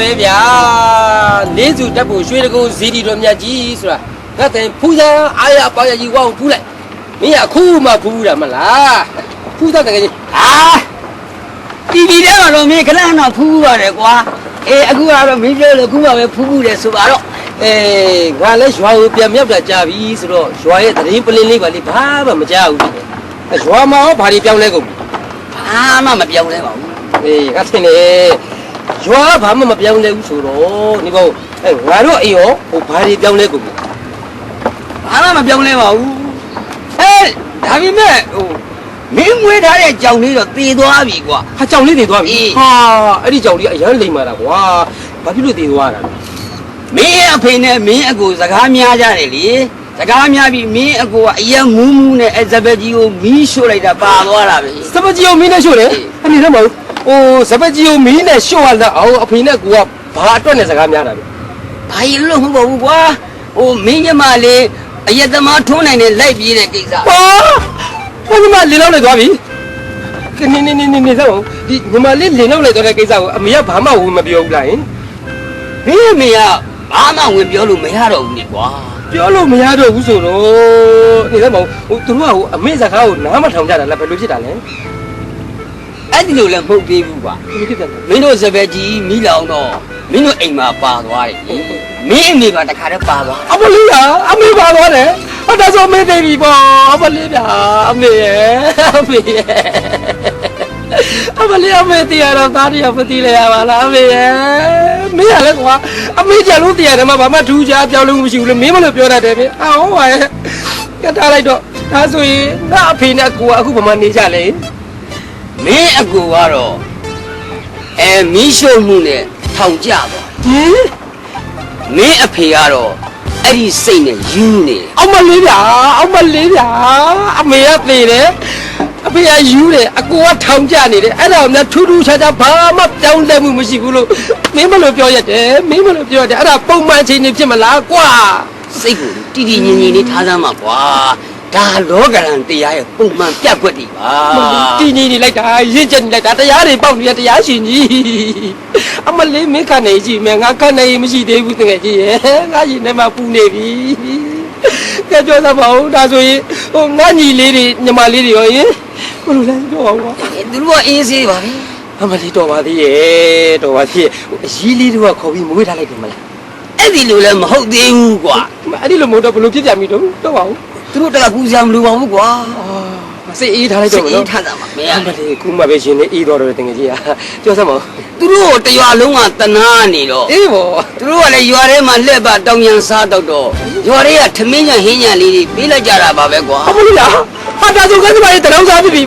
ပဲဗျာလေးစုတက်ဖို့ရွှေတကုံဇီတီတော်မြတ်ကြီးဆိုတာငါတိုင်ဖူးစားအားရပါရကြီးဝအောင်ဖူးလိုက်မင်းကအခုမှဖူးတာမလားဖူးသားတကယ်ကြီးဟာတီဗီထဲမှာတော့မင်းခဏခဏဖူးပါတယ်ကွာအေးအခုကတော့မင်းပြောလို့ခုမှပဲဖူးဖူးတယ်ဆိုပါတော့အေးငါလည်းရွာကိုပြန်မြောက်တာကြာပြီဆိုတော့ရွာရဲ့သတင်းပလင်းလေးပါလေဘာမှမကြောက်ဘူးအဲရွာမှာရောဘာတွေပြောင်းလဲကုန်ပြီဘာမှမပြောင်းလဲပါဘူးအေးငါထင်တယ် ရွာကဘာမှမပြောင်းလဲဘူးဆိုတော့ဒီကောင်အဲငါတို့အိမ်ရောဟိုဘာတွေပြောင်းလဲကုန်ပြီဘာမှမပြောင်းလဲပါဘူးဟဲ့ဒါပေမဲ့ဟိုမင်းမွေးထားတဲ့ကြောင်လေးတော့သေသွားပြီကွာဟာကြောင်လေးတွေသွားပြီအေးဟာအဲ့ဒီကြောင်လေးအရန်လိမ့်မာတာကွာဘာဖြစ်လို့တည်သွားတာလဲမင်းရဲ့အဖေနဲ့မင်းအကိုစကားများကြတယ်လေစကားများပြီးမင်းအကိုကအရင်မူးမူးနဲ့အဲဇပက်ကြီးကိုမီးရှို့လိုက်တာပါသွားတာပဲစပကြီးကိုမင်းနဲ့ရှို့တယ်အဲ့ဒီတော့မဟုတ် ဟိုစပကြီးကိုမင်းနဲ့ရှို့ရတာအောင်အဖေနဲ့ကူကဘာအတွက်နဲ့စကားများတာလဲဘာကြီးလို့မဟုတ်ဘူးကွာဟိုမင်းညမလေးအယက်သမားထုံးနိုင်တဲ့လိုက်ပြေးတဲ့ကိစ္စဟာဘာညီမလင်းလောက်လိုက်သွားပြီကနေနေနေနေနေစောဒီညီမလေးလင်းလောက်လိုက်သွားတဲ့ကိစ္စကိုအမေကဘာမှဝင်မပြောဘူးလားဟင်မင်းအမေကဘာမှဝင်ပြောလို့မရတော့ဘူးလေကွာပြောလို့မရတော့ဘူးဆိုတော့နေစောဟိုသူတို့ကဟိုအမေစကားကိုနားမထောင်ကြတာလားဘယ်လိုဖြစ်တာလဲ အဲ့ဒီလိုလည်းမဟုတ်သေးဘူးကွာဘယ်လိုဖြစ်တာလဲမင်းတို့စပက်ကြီးမိလောင်တော့မင်းတို့အိမ်မှာပါသွားတယ်လေမင်းအမေကတခါတည်းပါသွားအမလေးဟာအမေပါသွားတယ်ဟောဒါဆိုအမေသိပြီပေါ့အမလေးဗျာအမေရဲ့အမေရဲ့အမလေးအမေတရားတော့သားတရားမသိလဲရပါလားအမေရဲ့မင်းရလဲကွာအမေကြလို့တရားတယ်မှာဘာမှထူးခြားပြောင်းလို့မရှိဘူးလေမင်းမလို့ပြောတတ်တယ်ဗျအာဟုတ်ပါရဲ့ကထားလိုက်တော့ဒါဆိုရင်ငါအဖေနဲ့ကိုကအခုဘာမှနေကြလဲ မင်းအကူကတော့အဲမီးရှို့မှုနဲ့ထောင်ကြသွားဟင်မင်းအဖေကတော့အဲ့ဒီစိတ်နဲ့ယူနေတယ်အမလေးဗျာအမလေးဗျာအမေကသေတယ်အဖေကယူတယ်အကိုကထောင်ကျနေတယ်အဲ့ဒါကများထူးထူးခြားခြားဘာမှပြောင်းလဲမှုမရှိဘူးလို့မင်းမလို့ပြောရတယ်မင်းမလို့ပြောရတယ်အဲ့ဒါပုံမှန်ချိန်နေဖြစ်မလားကွာစိတ်ကိုတည်တည်ငြိမ်ငြိမ်လေးထားစမ်းပါကွာ ဒါလောကရန်တရားရဲ့ပုံမှန်ပြတ်ကွက်တွေပါတည်နေနေလိုက်တာရင့်ချက်နေလိုက်တာတရားတွေပေါက်နေရတရားရှင်ကြီးအမလေးမင်းကနေကြည့်မယ်ငါကနေမရှိသေးဘူးတကယ်ကြီးရဲ့ငါရင်ထဲမှာပူနေပြီကဲပြောစမ်းပါဦးဒါဆိုရင်ဟိုငါညီလေးတွေညီမလေးတွေရောရင်ဘယ်လိုလဲပြောအောင်ကွာသူတို့ကအေးဆေးပါပဲအမလေးတော်ပါသေးရဲ့တော်ပါသေးရဲ့ဟိုအကြီးလေးတွေကခေါ်ပြီးမွေးထားလိုက်တယ်မလားအဲ့ဒီလိုလည်းမဟုတ်သေးဘူးကွာအဲ့ဒီလိုမဟုတ်တော့ဘယ်လိုဖြစ်ပြန်ပြီတော့တော့ပါဦး သူတို့တကကူစရာမလိုပါဘူးကွာအာစိတ်အေးထားလိုက်စိတော့တ်မအေးလို့ထားတာပါမင်းအမလေးခုမှပဲရှင်နေအေးတော်တယ်တကယ်ကြီးဟာပြောစမ်းပါဦးသူတို့ကိုတရွာလုံးကတနာနေတော့အေးဘောသူတို့ကလည်းရွာထဲမှာလှက်ပါတောင်ရန်စားတော့တော့ရွာထဲကထမင်းညဟင်းညလေးတွေပေးလိုက်ကြတာပါပဲကွာအမလေးလားဟာဒါဆိုကစပါးရဲ့တရောင်းစားပြီ